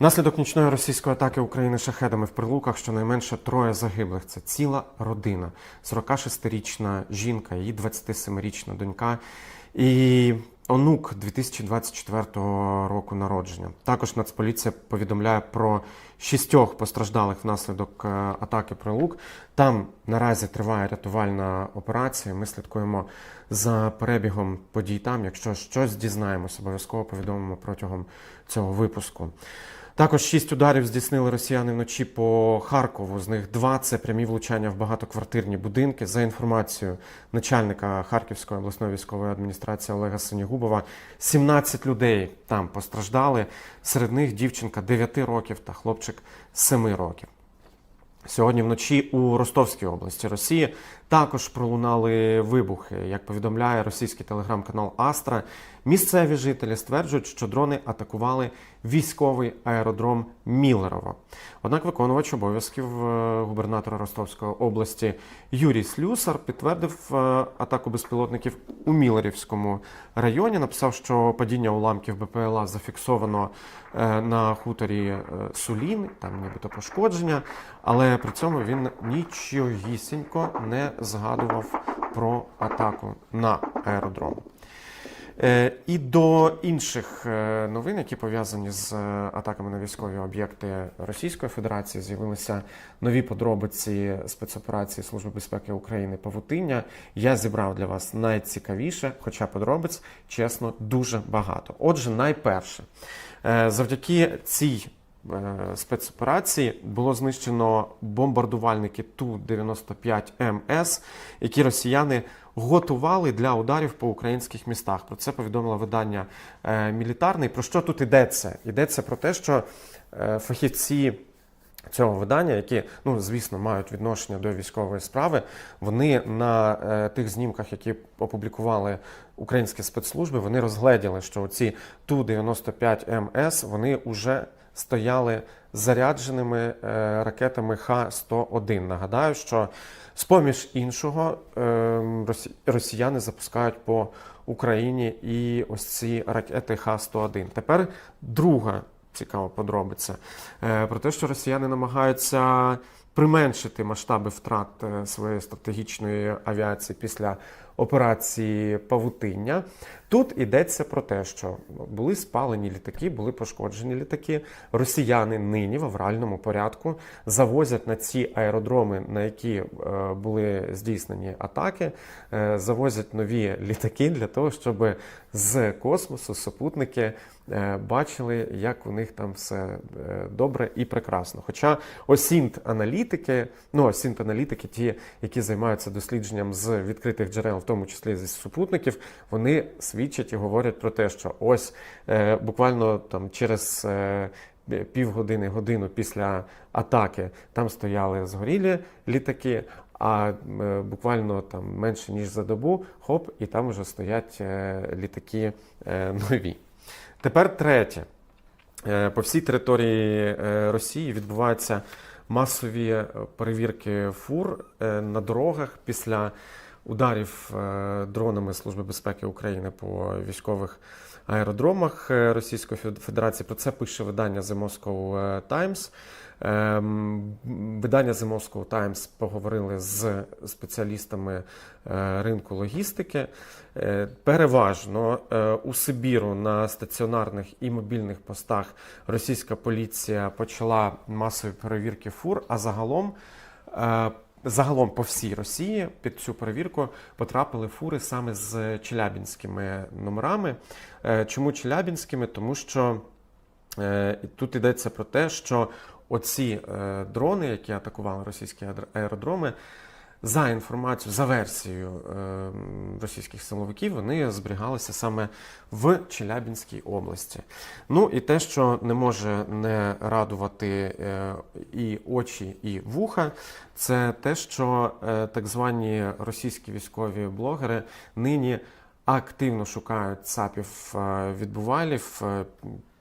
Внаслідок нічної російської атаки України шахедами в прилуках щонайменше троє загиблих. Це ціла родина. 46-річна жінка, її 27-річна донька і онук 2024 року народження. Також Нацполіція повідомляє про шістьох постраждалих внаслідок е, атаки прилук. Там наразі триває рятувальна операція. Ми слідкуємо за перебігом подій там. Якщо щось дізнаємося, обов'язково повідомимо протягом цього випуску. Також шість ударів здійснили росіяни вночі по Харкову. З них два це прямі влучання в багатоквартирні будинки. За інформацією начальника Харківської обласної військової адміністрації Олега Синігубова, 17 людей там постраждали. Серед них дівчинка 9 років та хлопчик 7 років. Сьогодні вночі у Ростовській області Росії також пролунали вибухи. Як повідомляє російський телеграм-канал Астра, місцеві жителі стверджують, що дрони атакували військовий аеродром Мілерово. Однак виконувач обов'язків е, губернатора Ростовської області Юрій Слюсар підтвердив е, атаку безпілотників у Мілерівському районі. Написав, що падіння уламків БПЛА зафіксовано е, на хуторі Сулін, там нібито пошкодження, але при цьому він нічогісінько не згадував про атаку на аеродром. Е, І до інших е, новин, які пов'язані з е, атаками на військові об'єкти Російської Федерації, з'явилися нові подробиці спецоперації Служби безпеки України Павутиння. Я зібрав для вас найцікавіше, хоча подробиць, чесно, дуже багато. Отже, найперше, завдяки цій спецоперації було знищено бомбардувальники Ту-95МС, які росіяни готували для ударів по українських містах. Про це повідомило видання е, Мілітарний. Про що тут йдеться? Йдеться про те, що е, фахівці. Цього видання, які, ну звісно, мають відношення до військової справи, вони на е, тих знімках, які опублікували українські спецслужби, вони розгледіли, що ці Ту-95МС вони вже стояли зарядженими е, ракетами Х-101. Нагадаю, що з-поміж іншого е, росіяни запускають по Україні і ось ці ракети Х-101. Тепер друга цікава подробиця е, про те, що росіяни намагаються применшити масштаби втрат е, своєї стратегічної авіації після операції Павутиння. Тут йдеться про те, що були спалені літаки, були пошкоджені літаки. Росіяни нині в авральному порядку завозять на ці аеродроми, на які е, були здійснені атаки, е, завозять нові літаки для того, щоб з космосу супутники е, бачили, як у них там все добре і прекрасно. Хоча осінт-аналітики, ну осінт-аналітики, ті, які займаються дослідженням з відкритих джерел, тому числі зі супутників, вони свідчать і говорять про те, що ось е, буквально там через. Е, Півгодини, годину після атаки там стояли згорілі літаки, а е, буквально там менше ніж за добу, хоп, і там вже стоять е, літаки е, нові. Тепер третє. По всій території Росії відбуваються масові перевірки фур на дорогах після ударів е, дронами Служби безпеки України по військових аеродромах е, Російської Федерації. Про це пише видання The Moscow е, Times. Ем, Видання The Moscow Times поговорили з спеціалістами ринку логістики. Переважно у Сибіру на стаціонарних і мобільних постах російська поліція почала масові перевірки фур, а загалом. Загалом по всій Росії під цю перевірку потрапили фури саме з челябінськими номерами. Е, Чому челябінськими? Тому що е, тут йдеться про те, що оці е, дрони, які атакували російські аер- аеродроми, за інформацією, за версією е, російських силовиків, вони зберігалися саме в Челябінській області. Ну і те, що не може не радувати е, і очі, і вуха, це те, що е, так звані російські військові блогери нині активно шукають ЦАПів е, відбувалів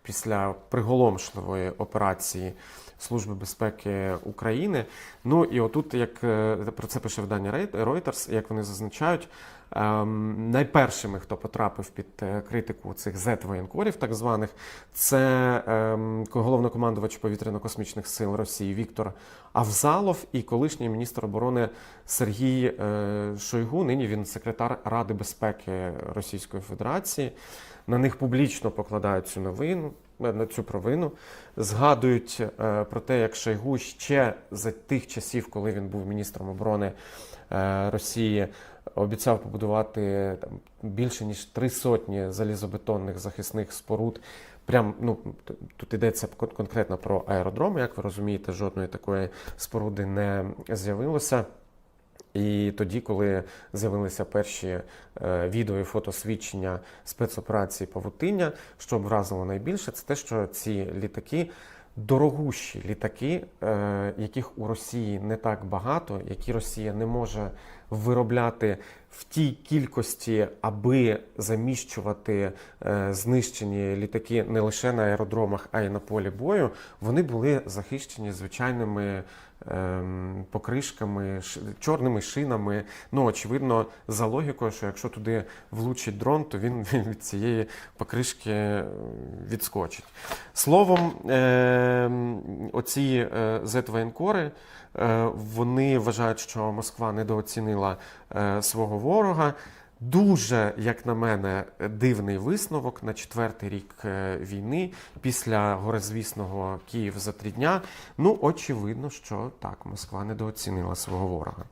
після приголомшливої операції Служби безпеки України. Ну і отут, як е, про це пише видання Reuters, як вони зазначають, ем, найпершими, хто потрапив під е, критику цих Z-воєнкорів, так званих, це ем, головнокомандувач повітряно-космічних сил Росії Віктор Авзалов і колишній міністр оборони Сергій е, Шойгу. Нині він секретар Ради безпеки Російської Федерації. На них публічно покладають цю новину. е, На цю провину згадують е, про те, як Шойгу ще за тих часів, коли він був міністром оборони е, Росії, обіцяв побудувати там більше ніж три сотні залізобетонних захисних споруд. Прям ну тут йдеться кон- конкретно про аеродроми. Як ви розумієте, жодної такої споруди не з'явилося. І тоді, коли з'явилися перші е, відео і фотосвідчення спецоперації Павутиння, що вразило найбільше, це те, що ці літаки дорогущі літаки, е, яких у Росії не так багато, які Росія не може виробляти в тій кількості, аби заміщувати е, знищені літаки не лише на аеродромах, а й на полі бою, вони були захищені звичайними ем, покришками, чорними шинами. Ну, очевидно, за логікою, що якщо туди влучить дрон, то він від цієї покришки е, відскочить. Словом, ем, оці Z-воєнкори, е, вони вважають, що Москва недооцінила е, свого ворога. Дуже, як на мене, дивний висновок на четвертий рік е, війни після горизвісного Київ за три дня. Ну, очевидно, що так, Москва недооцінила свого ворога.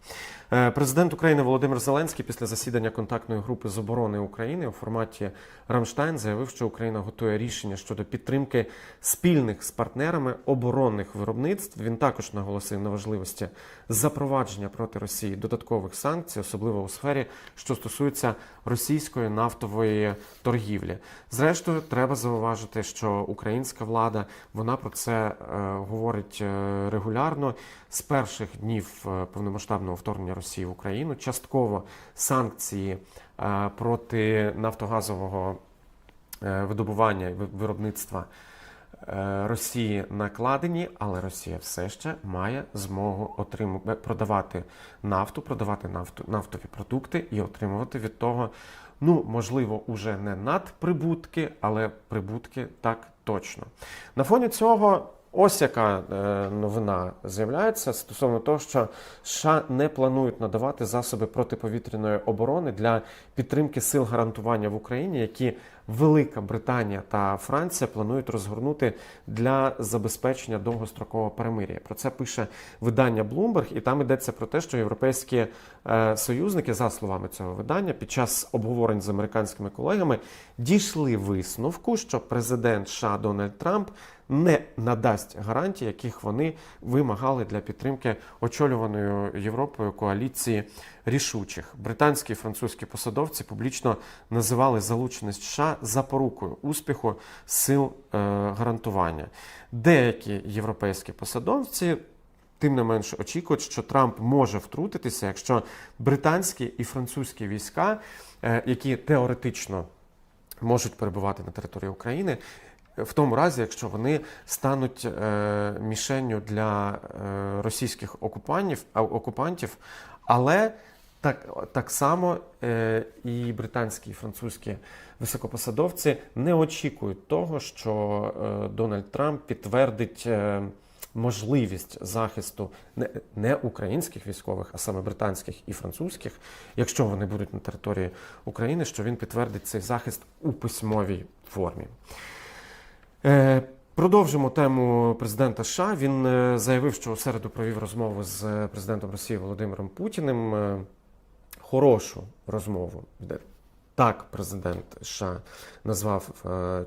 Е, Президент України Володимир Зеленський після засідання контактної групи з оборони України у форматі Рамштайн заявив, що Україна готує рішення щодо підтримки спільних з партнерами оборонних виробництв. Він також наголосив на важливості запровадження проти Росії додаткових санкцій, особливо у сфері, що стосується російської нафтової торгівлі. Зрештою, треба зауважити, що українська влада вона про це е, говорить е, регулярно з перших днів е, повномасштабного вторгнення Росії в Україну. Частково санкції е, проти нафтогазового е, видобування і виробництва Росії накладені, але Росія все ще має змогу отримувати продавати нафту, продавати нафту, нафтові продукти і отримувати від того, ну можливо, уже не надприбутки, але прибутки так точно. На фоні цього. Ось яка е, новина з'являється стосовно того, що США не планують надавати засоби протиповітряної оборони для підтримки сил гарантування в Україні, які Велика Британія та Франція планують розгорнути для забезпечення довгострокового перемир'я. Про це пише видання Bloomberg, і там йдеться про те, що європейські е, союзники, за словами цього видання, під час обговорень з американськими колегами дійшли висновку, що президент США Дональд Трамп не надасть гарантій, яких вони вимагали для підтримки очолюваної Європою коаліції рішучих. Британські і французькі посадовці публічно називали залученість США запорукою успіху сил е, гарантування. Деякі європейські посадовці. Тим не менш очікують, що Трамп може втрутитися, якщо британські і французькі війська, е, які теоретично можуть перебувати на території України, в тому разі, якщо вони стануть е, мішенню для е, російських окупантів, окупантів, але так, так само е, і британські і французькі високопосадовці не очікують того, що Дональд Трамп підтвердить. Можливість захисту не, не українських військових, а саме британських і французьких, якщо вони будуть на території України, що він підтвердить цей захист у письмовій формі. Е, Продовжимо тему президента США. Він е, заявив, що у середу провів розмову з е, президентом Росії Володимиром Путіним. Хорошу розмову. Де Так, президент США назвав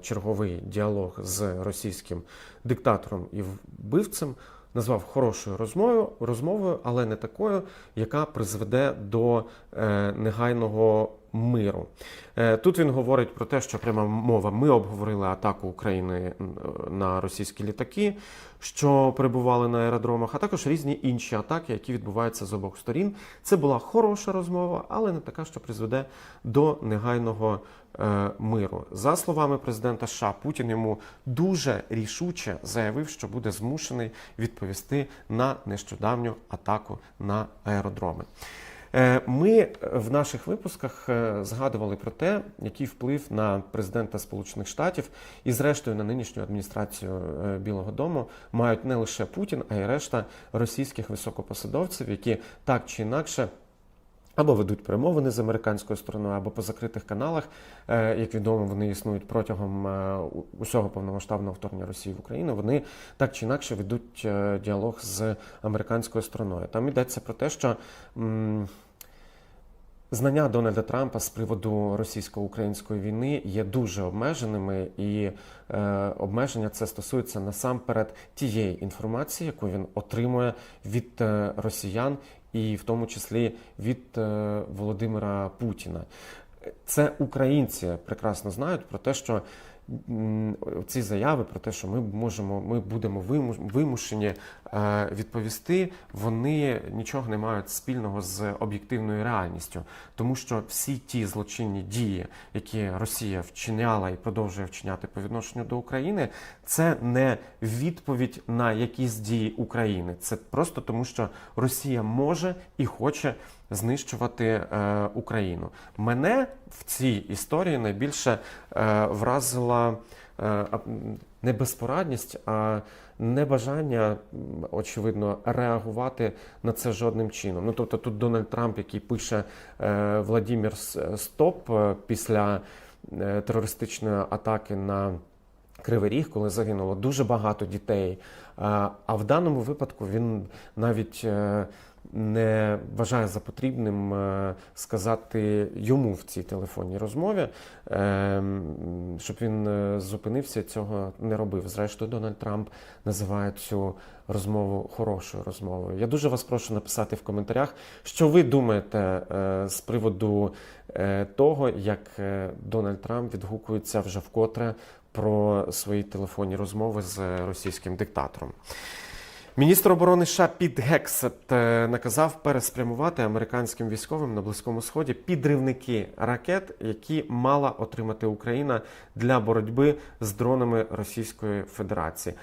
черговий діалог з російським диктатором і вбивцем. Назвав хорошою розмовою, розмовою, але не такою, яка призведе до негайного миру. Е, тут він говорить про те, що пряма мова. Ми обговорили атаку України на російські літаки, що перебували на аеродромах, а також різні інші атаки, які відбуваються з обох сторін. Це була хороша розмова, але не така, що призведе до негайного е, миру. За словами президента США, Путін йому дуже рішуче заявив, що буде змушений відповісти на нещодавню атаку на аеродроми. Е, Ми в наших випусках е, згадували про те, який вплив на президента Сполучених Штатів і, зрештою, на нинішню адміністрацію е, Білого Дому мають не лише Путін, а й решта російських високопосадовців, які так чи інакше. Або ведуть перемовини з американською стороною, або по закритих каналах. Е, Як відомо, вони існують протягом е, усього повномасштабного вторгнення Росії в Україну. Вони так чи інакше ведуть е, діалог з американською стороною. Там йдеться про те, що знання Дональда Трампа з приводу російсько-української війни є дуже обмеженими, і е, обмеження це стосується насамперед тієї інформації, яку він отримує від е, росіян, і в тому числі від е, Володимира Путіна. Це українці прекрасно знають про те, що ці заяви про те, що ми можемо, ми будемо виму- вимушені е, відповісти, вони нічого не мають спільного з об'єктивною реальністю, тому що всі ті злочинні дії, які Росія вчиняла і продовжує вчиняти по відношенню до України, це не відповідь на якісь дії України. Це просто тому, що Росія може і хоче знищувати е, Україну. Мене в цій історії найбільше е, вразила е, не безпорадність, а небажання, очевидно, реагувати на це жодним чином. Ну тобто, тут Дональд Трамп, який пише Владімір Стоп після терористичної атаки на Кривий Ріг, коли загинуло дуже багато дітей. А в даному випадку він навіть не вважає за потрібним е, сказати йому в цій телефонній розмові, е, щоб він е, зупинився, цього не робив. Зрештою, Дональд Трамп називає цю розмову хорошою розмовою. Я дуже вас прошу написати в коментарях, що ви думаєте е, з приводу того, як Дональд Трамп відгукується вже вкотре про свої телефонні розмови з російським диктатором. Міністр оборони США Піт Гексет е, наказав переспрямувати американським військовим на Близькому Сході підривники ракет, які мала отримати Україна для боротьби з дронами Російської Федерації.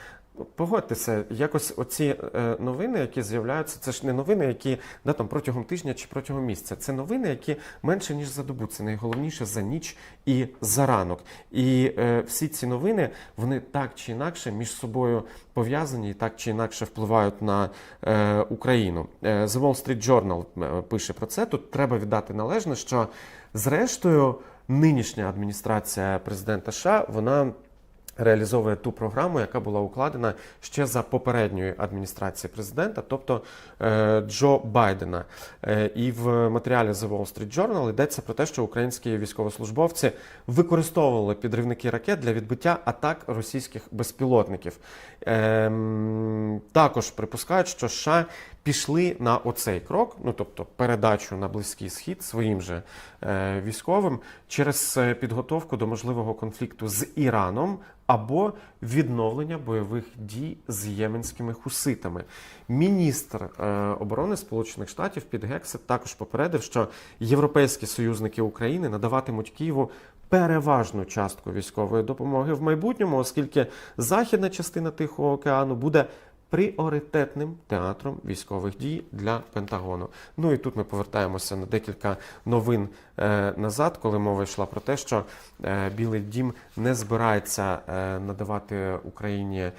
Погодьтеся, якось оці е, новини, які з'являються, це ж не новини, які да, там, протягом тижня чи протягом місяця. Це новини, які менше ніж за добу. Це найголовніше за ніч і за ранок. І е, всі ці новини вони так чи інакше між собою пов'язані і так чи інакше впливають на е, Україну. Е, The Wall Street Journal е, пише про це. Тут треба віддати належне, що зрештою нинішня адміністрація президента США вона реалізовує ту програму, яка була укладена ще за попередньої адміністрації президента, тобто е, Джо Байдена. Е, і в матеріалі The Wall Street Journal йдеться про те, що українські військовослужбовці використовували підривники ракет для відбиття атак російських безпілотників. Ем, також припускають, що США пішли на оцей крок, ну тобто передачу на близький схід своїм же е, військовим через е, підготовку до можливого конфлікту з Іраном або відновлення бойових дій з єменськими хуситами. Міністр е, оборони Сполучених Штатів Під Гексет також попередив, що європейські союзники України надаватимуть Києву переважну частку військової допомоги в майбутньому, оскільки західна частина Тихого океану буде пріоритетним театром військових дій для Пентагону. Ну і тут ми повертаємося на декілька новин е, назад, коли мова йшла про те, що е, Білий Дім не збирається е, надавати Україні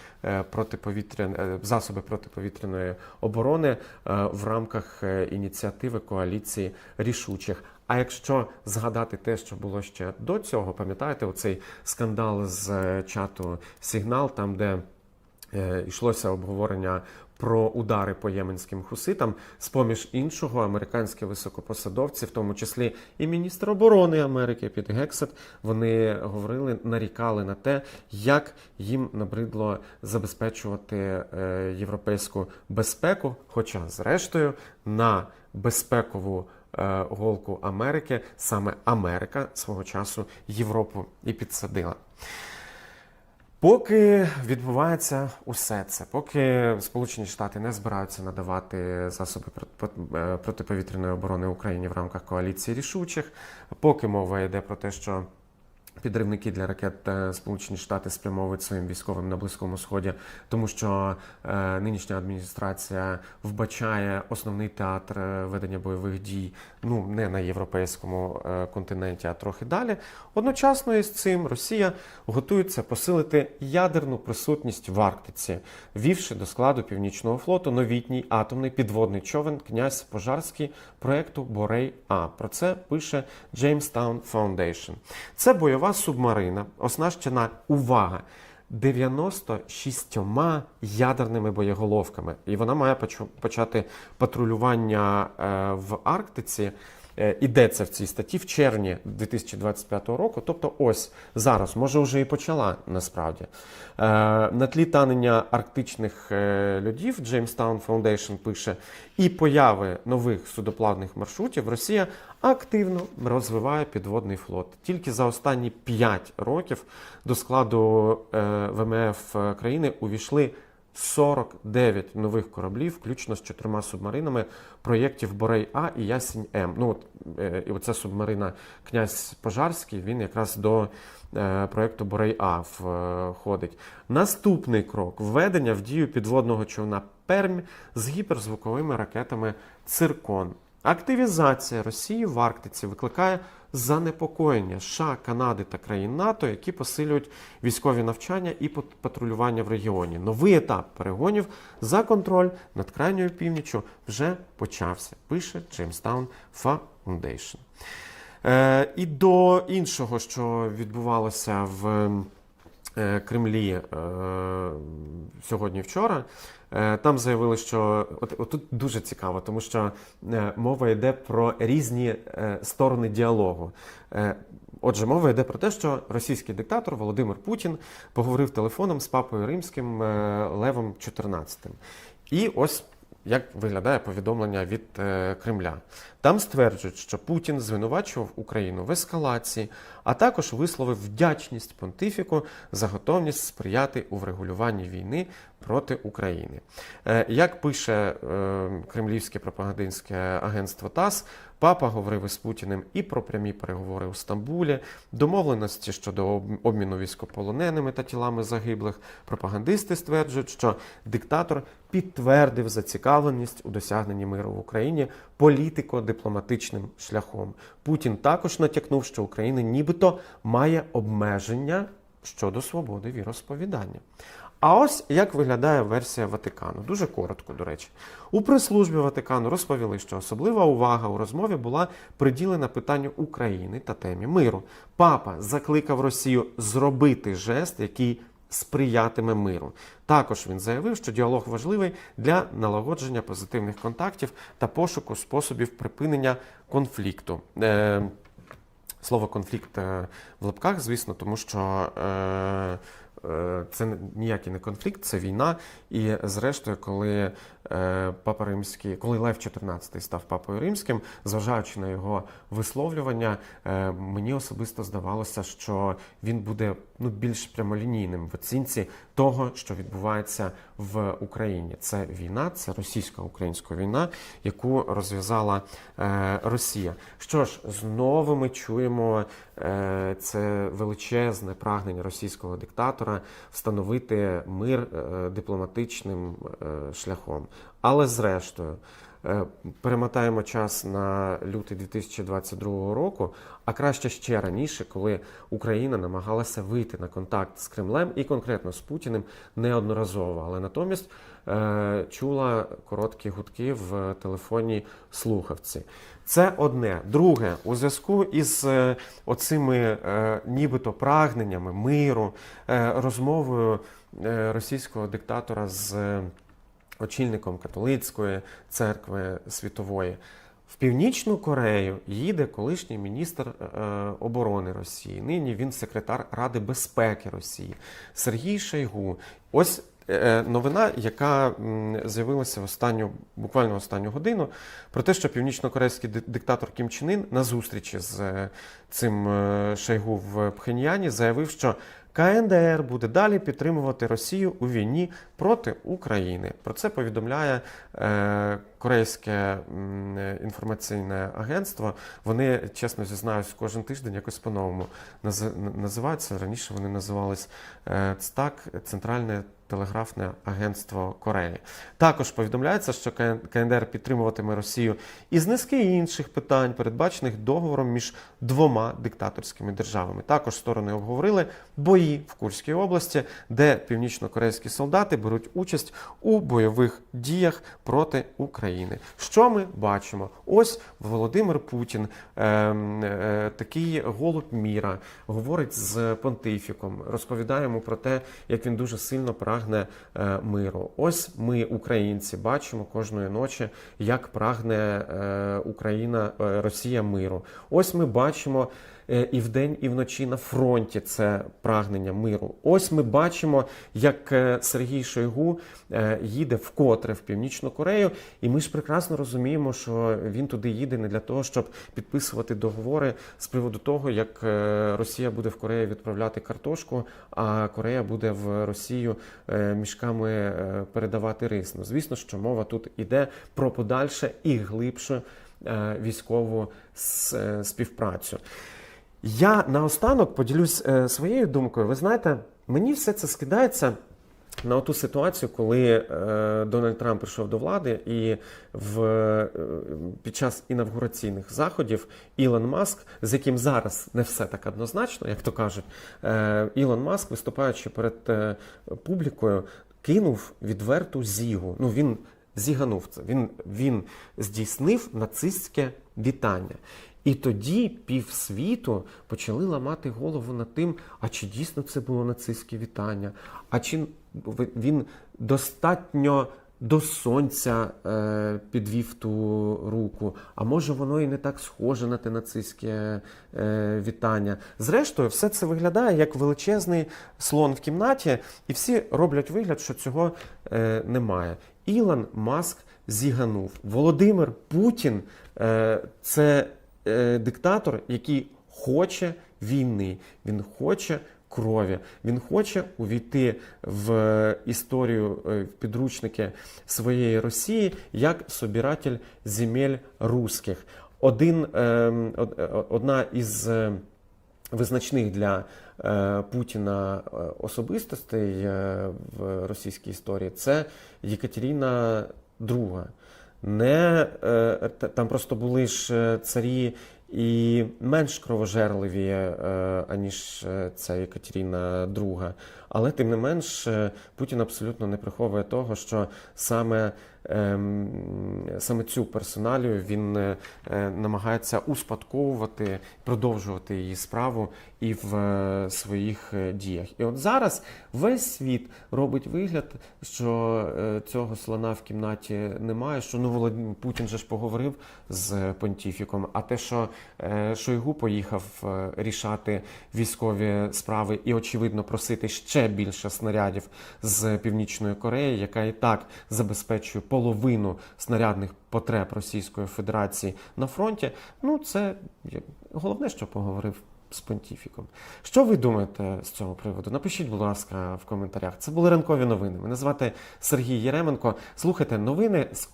протиповітрян... е, засоби протиповітряної оборони в рамках ініціативи коаліції рішучих. А якщо згадати те, що було ще до цього, пам'ятаєте, оцей скандал з чату Сигнал, там де йшлося обговорення про удари по єменським хуситам. З поміж іншого, американські високопосадовці, в тому числі і міністр оборони Америки Піт Гексет, вони говорили, нарікали на те, як їм набридло забезпечувати е, європейську безпеку. Хоча, зрештою, на безпекову е, голку Америки саме Америка свого часу Європу і підсадила. Поки відбувається усе це, поки Сполучені Штати не збираються надавати засоби е, протиповітряної оборони Україні в рамках коаліції рішучих, поки мова йде про те, що Підривники для ракет е, Сполучені Штати спрямовують своїм військовим на Близькому Сході, тому що е, нинішня адміністрація вбачає основний театр е, ведення бойових дій ну не на європейському е, континенті, а трохи далі. Одночасно із цим Росія готується посилити ядерну присутність в Арктиці, ввівши до складу Північного флоту новітній атомний підводний човен князь Пожарський проекту Борей А. Про це пише Jamestown Foundation. Це бойова субмарина, оснащена увага. 96 ядерними боєголовками, і вона має почати патрулювання е, в Арктиці. Е, Ідеться в цій статті в червні 2025 року. Тобто, ось зараз, може, вже і почала насправді. Е, На тлі танення арктичних е, льодів Jamestown Foundation пише і появи нових судоплавних маршрутів Росія активно розвиває підводний флот. Тільки за останні 5 років до складу ВМФ країни увійшли 49 нових кораблів, включно з чотирма субмаринами проєктів Борей А і Ясінь М. Ну, от, е, і оця субмарина князь Пожарський, він якраз до е, проєкту Борей А входить. Наступний крок введення в дію підводного човна Пермь з гіперзвуковими ракетами Циркон. Активізація Росії в Арктиці викликає занепокоєння США, Канади та країн НАТО, які посилюють військові навчання і пат- патрулювання в регіоні. Новий етап перегонів за контроль над крайньою північчю вже почався. Пише Джеймстаун Foundation. Е, і до іншого, що відбувалося в Кремлі е, сьогодні вчора. Е, Там заявили, що от, от тут дуже цікаво, тому що е, мова йде про різні е, сторони діалогу. Е, Отже, мова йде про те, що російський диктатор Володимир Путін поговорив телефоном з папою римським е, Левом XIV. І ось як виглядає повідомлення від е, Кремля. Там стверджують, що Путін звинувачував Україну в ескалації, а також висловив вдячність понтифіку за готовність сприяти у врегулюванні війни проти України. Е, Як пише е, кремлівське пропагандистське агентство ТАСС, папа говорив із Путіним і про прямі переговори у Стамбулі, домовленості щодо обміну військополоненими та тілами загиблих. Пропагандисти стверджують, що диктатор підтвердив зацікавленість у досягненні миру в Україні політико-дипломатичним шляхом. Путін також натякнув, що Україна нібито має обмеження щодо свободи віросповідання. А ось як виглядає версія Ватикану. Дуже коротко, до речі. У прес-службі Ватикану розповіли, що особлива увага у розмові була приділена питанню України та темі миру. Папа закликав Росію зробити жест, який сприятиме миру. Також він заявив, що діалог важливий для налагодження позитивних контактів та пошуку способів припинення конфлікту. Е, Слово конфлікт е, в лапках, звісно, тому що е, це не- ніякий не конфлікт, це війна. І зрештою, коли е, папа римський, коли Лев XIV став папою римським, зважаючи на його висловлювання, е, мені особисто здавалося, що він буде ну більш прямолінійним в оцінці того, що відбувається в Україні. Це війна, це російсько-українська війна, яку розв'язала е, Росія. Що ж, знову ми чуємо е, це величезне прагнення російського диктатора встановити мир е, дипломатичним е, шляхом. Але зрештою. Е, Перемотаємо час на лютий 2022 року, а краще ще раніше, коли Україна намагалася вийти на контакт з Кремлем і конкретно з Путіним неодноразово, але натомість е, чула короткі гудки в телефонній слухавці. Це одне. Друге, у зв'язку із е, оцими нібито прагненнями миру, розмовою російського диктатора з. Е, очільником католицької церкви світової. В Північну Корею їде колишній міністр е, оборони Росії. Нині він секретар Ради безпеки Росії Сергій Шойгу. Ось е, новина, яка з'явилася в останню, буквально останню годину, про те, що північно-корейський диктатор Кім Чен Ін на зустрічі з е, цим е, Шойгу в Пхеньяні заявив, що КНДР буде далі підтримувати Росію у війні проти України. Про це повідомляє е, корейське інформаційне агентство. Вони, чесно зізнаюсь, кожен тиждень якось по-новому нази- називаються. Раніше вони називались е, ЦТАК, Центральне телеграфне агентство Кореї. Також повідомляється, що КН- КНДР підтримуватиме Росію із низки інших питань, передбачених договором між двома диктаторськими державами. Також сторони обговорили бої в Курській області, де північно-корейські солдати беруть участь у бойових діях проти України. Що ми бачимо? Ось Володимир Путін, ем, е, такий голуб міра, говорить з понтифіком, розповідає йому про те, як він дуже сильно прагне е, миру. Ось ми, українці, бачимо кожної ночі, як прагне е, Україна, е, Росія миру. Ось ми бачимо. Е, І вдень, і вночі на фронті це прагнення миру. Ось ми бачимо, як е, Сергій Шойгу е, їде вкотре в Північну Корею, і ми ж прекрасно розуміємо, що він туди їде не для того, щоб підписувати договори з приводу того, як Росія буде в Корею відправляти картошку, а Корея буде в Росію мішками передавати рис. Ну, звісно, що мова тут іде про подальше і глибше військову співпрацю. Я наостанок поділюсь е, своєю думкою. Ви знаєте, мені все це скидається на ту ситуацію, коли е, Дональд Трамп прийшов до влади, і в, е, під час інавгураційних заходів Ілон Маск, з яким зараз не все так однозначно, як то кажуть, е, Ілон Маск, виступаючи перед е, публікою, кинув відверту зігу. Ну він зіганув це. Він, він здійснив нацистське вітання. І тоді півсвіту почали ламати голову над тим, а чи дійсно це було нацистське вітання, а чи він достатньо до сонця е, підвів ту руку, а може воно і не так схоже на те нацистське е, вітання. Зрештою, все це виглядає як величезний слон в кімнаті, і всі роблять вигляд, що цього е, немає. Ілон Маск зіганув. Володимир Путін е, це е, диктатор, який хоче війни, він хоче крові, він хоче увійти в історію е, в підручники своєї Росії як собиратель земель русських. Один, е, од- е, одна із е, визначних для е, Путіна е, особистостей е, в російській історії це Єкатеріна II. Не, е, там просто були ж е, царі і менш кровожерливі, е, аніж е, ця Єкатеріна II. Але тим не менш, е, Путін абсолютно не приховує того, що саме, ем, саме цю персоналію він намагається успадковувати, продовжувати її справу і в своїх діях. І от зараз весь світ робить вигляд, що цього слона в кімнаті немає. Що ну Путін же ж поговорив з понтіфіком. А те, що Шойгу поїхав е, рішати військові справи і, очевидно, просити ще більше снарядів з Північної Кореї, яка і так забезпечує половину снарядних потреб Російської Федерації на фронті. Ну, це головне, що поговорив з понтіфіком. Що ви думаєте з цього приводу? Напишіть, будь ласка, в коментарях. Це були ранкові новини. Мене звати Сергій Єременко. Слухайте новини з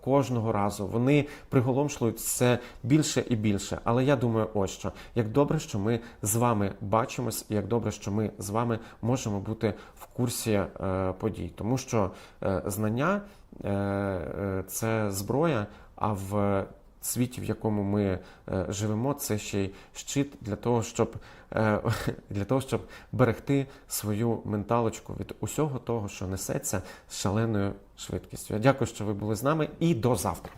кожного разу. Вони приголомшують все більше і більше. Але я думаю, ось що як добре, що ми з вами бачимось, і як добре, що ми з вами можемо бути в курсі е, подій, тому що е, знання е, е, це зброя, а в світі, в якому ми е, живемо, це ще й щит для того, щоб е, для того, щоб берегти свою менталочку від усього того, що несеться з шаленою швидкістю. Я дякую, що ви були з нами, і до завтра.